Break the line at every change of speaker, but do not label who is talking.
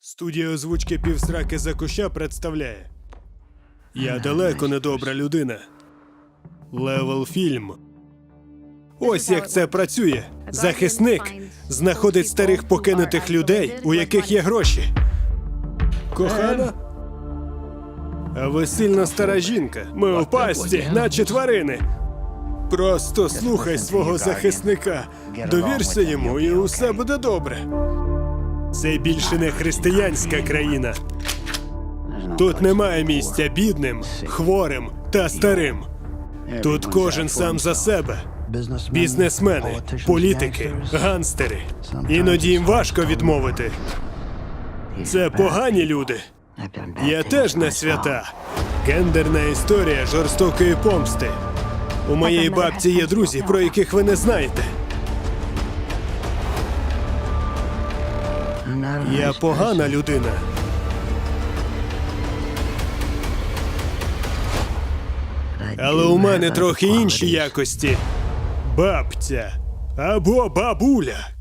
Студія озвучки півсраки за куща представляє. Я далеко не добра людина. Левел фільм. Ось як це працює. Захисник знаходить старих покинутих людей, у яких є гроші. Кохана? А ви сильно стара жінка. Ми у пасті, наче тварини. Просто слухай свого захисника, довірся йому, і усе буде добре. Це більше не християнська країна. Тут немає місця бідним, хворим та старим. Тут кожен сам за себе. Бізнесмени, політики, ганстери. Іноді їм важко відмовити. Це погані люди. Я теж не свята. Гендерна історія жорстокої помсти. У моєї бабці є друзі, про яких ви не знаєте. Я погана людина. Але у мене трохи інші якості. Бабця або бабуля.